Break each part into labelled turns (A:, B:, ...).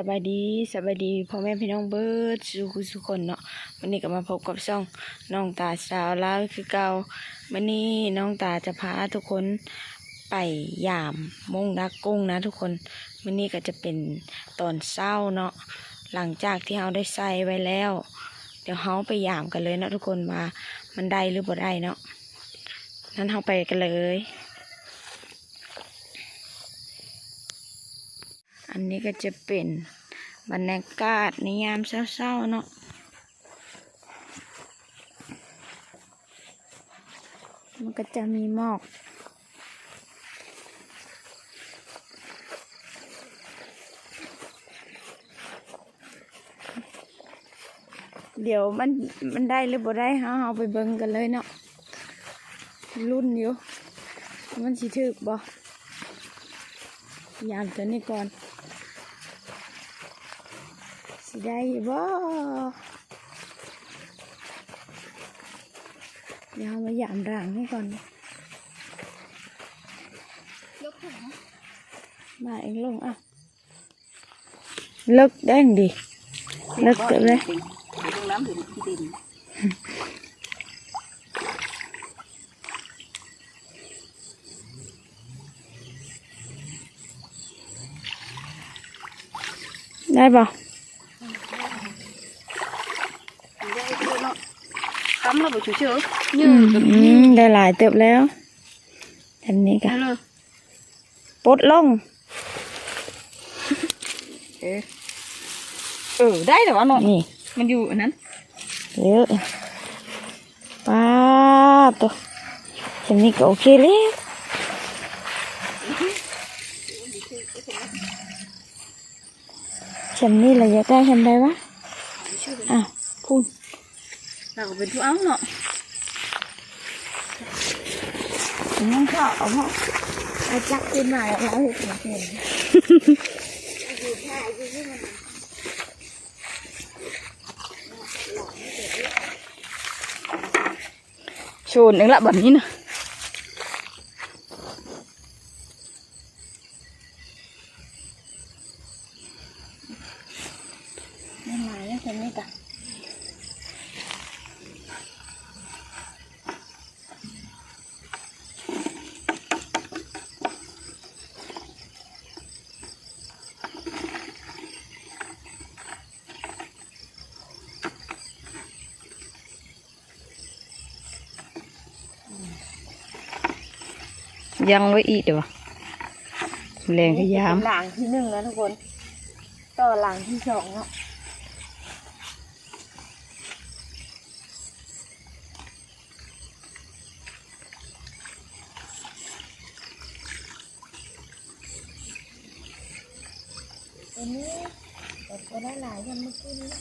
A: สบายดีสบายดีพ่อแม่พี่น้องเบิร์ดสุขสุกคนเนาะวันนี้ก็มาพบกับช่องน้องตาสาวลาวคือเก่าวันนี้น้องตาจะพาทุกคนไปยามมงดักกุ้งนะ ทุกคนวันนี้ก็จะเป็นตอนเศร้าเนาะหลังจากที่เราได้ใส่ไว้แล้ว เดี๋ยวเราไปยามกันเลยเนาะทุกคนมามันได้หรือบ่ได้เนาะนั้นเราไปกันเลย อันนี้ก็จะเป็นบรรยากาศในยามเศร้าๆเนาะมันก็จะมีหมอกเดี๋ยวมันมันได้หรือบ่ได้เฮาเอาไปเบิ่งกันเลยเนาะรุ่นอยู่ มันสิถึกบ่ ยามตัวนี้ก่อน สิได้อยู่บ่ยวเอามายามร่างให้ก่อน
B: ยกถุง
A: มาเองลงอะเลิกแดงดิเลิกเกิดเลย
B: น้ำถึงดิน
A: ได้ป่ะ
B: ได้เยอะเนาะคำเราไปเฉยๆยื
A: อื
B: น
A: ม
B: แบบ
A: อื
B: นี้
A: มได้หลายเติบแล้วอันนี้ก็
B: ได้เลย
A: ปลดลง
B: เออเออ ได้แต่ว่าเนาะ
A: นี่
B: มันอยู่อันนั้น
A: เยอะป้าบตัวอันนี้ก็โอเคแล้วฉันนี่เราอยากได้ฉันได้วะอ้าวพูด
B: เราก็เป็นผู้เอาเนาะ
A: นั่งข้าวเอาพ่ออาจักขึ้นมาแล้วเราเห็นเห็น
B: โชนเองละแบบนี้นะ
A: ไม่มาแล้วฉันนี่จ้ะ
B: ยังไว้อีกเดี๋ยวแรงขยาม
A: หลังที่หนึ่งแล้วทุกคน ต่อหลังที่สองเนาะอันนี้แต่ก็ได้หลายกันเมื่อกี้นี้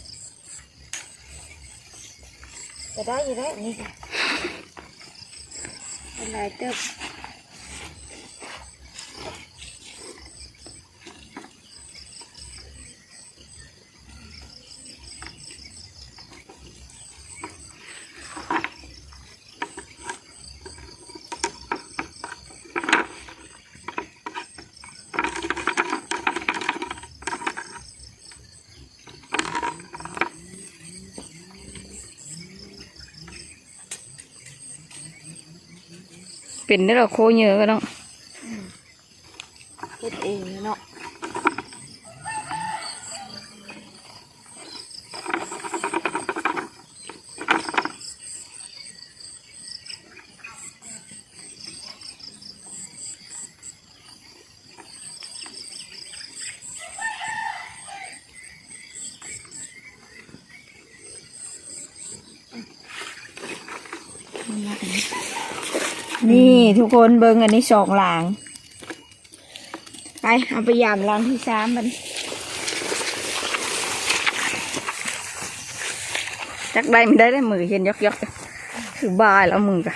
A: แต่ได้อยู่ได้วนี่จ้ะเป็นหลายเติบ
B: เป็นได้หรอโคเยอะก็ต้อง
A: เฮ็ดเองเนาะ นี่ทุกคนเบิงอันนี้สองหลังไปเอาไปยามหลังที่สามมัน
B: จักได้ไม่ได้ได้มือเห็นยกยกคือบายแล้วมึงกะ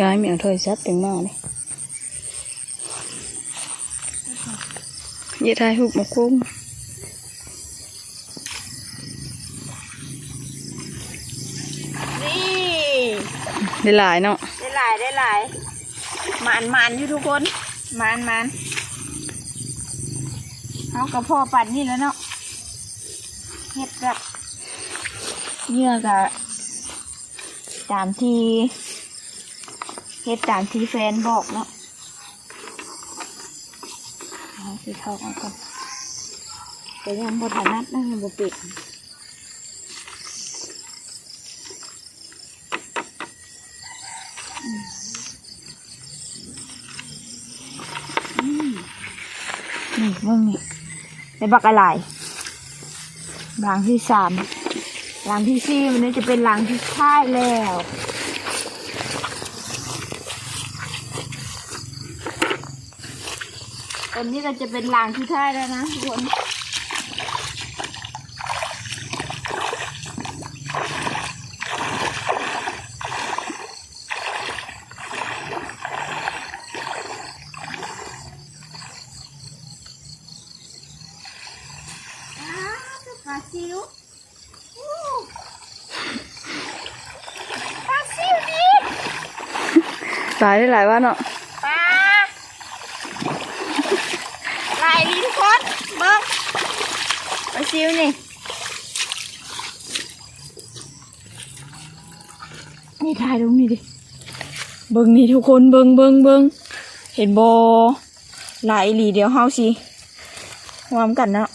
B: ย้ายเมียงถ้วยซับเป็นหม้อเลยยี่ทายหุบมาคุ้ม
A: นี่
B: ได้หลายเนาะ
A: ได้หลายได้หลายหมันหมันอยู่ทุกคนหมันหมันเอากับพ่อปัดนี่แล้วเนาะเฮ็ดแบบเยื่อกะตามที่ เฮ็ดตามที่แฟนบอกเนาะเอาสิเข้ามาก่อนแต่ยังบทนัดนะยังบปิดนี่เบิ่งนี่ในบักอะไรหลังที่สามหลังที่สี่มันนี้จะเป็นหลังที่ท้ายแล้ว ตอนนี้ก็จะเป็นหลังที่ท้ายแล้วนะทุกคนปลาซิวปลาซิวดิ
B: หลายได้หลายว่าเนาะ
A: ปลาลายลิ้นคนเบิ้งปลา ซิวนี่ นี่ถ่ายตรงนี้ดิ เบิ้งนี่ทุกคนเบิ้งเบิ้งเบิ้งเห็นบอลายอีหลีเดียวเฮาสิวามกันเนาะ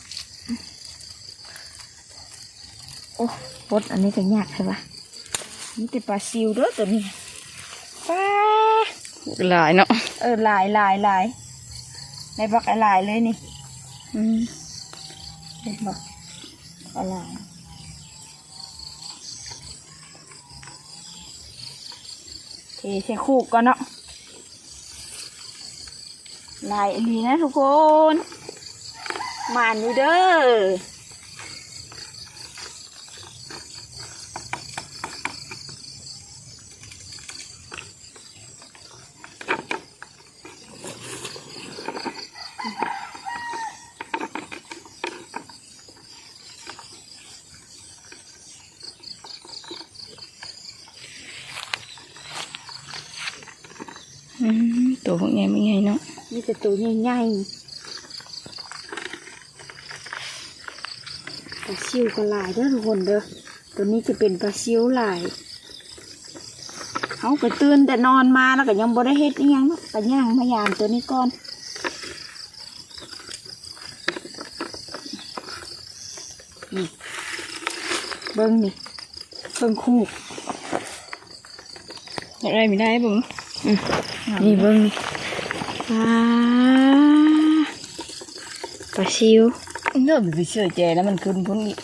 A: โอ้บดอันนี้ก็ยากใช่ปะนี่ติดปลาซิวเด้อตัวนี้ปลา
B: หลายเนาะ
A: เออลายลายลายในบักอะไรเลยนี่
B: อืม
A: เห็นบักอะไรเทใส่คู่ก่อนเนาะลายดีนะทุกคน มานอยู่เด้อ
B: อืม ตัวพวกนี้ไม่ไงเนาะ
A: นี่แต่ตัวใหญ่ๆปลาซิวก็หลายเด้อทุกคนเด้อตัวนี้จะเป็นปลาซิวหลายเขาก็ตื่นแต่นอนมาแล้วก็ยังบ่ได้เฮ็ดอิหยังเนาะก็ย่างมายามตัวนี้ก่อนนี่เบิ้งนี่เบิ้งคู่
B: อะไรไม่ได้บุ๋ม
A: นี่เบิ้งนี่ปลาปลาซิว
B: เนื้อมันไปเชื่อแจแล้วมันขึ้นพุ่นอีก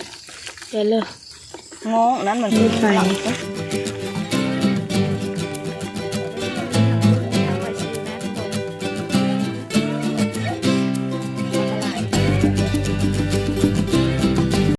A: เดี๋ยวเลย
B: งอนั้นมันขึ้น
A: ไป
B: ไป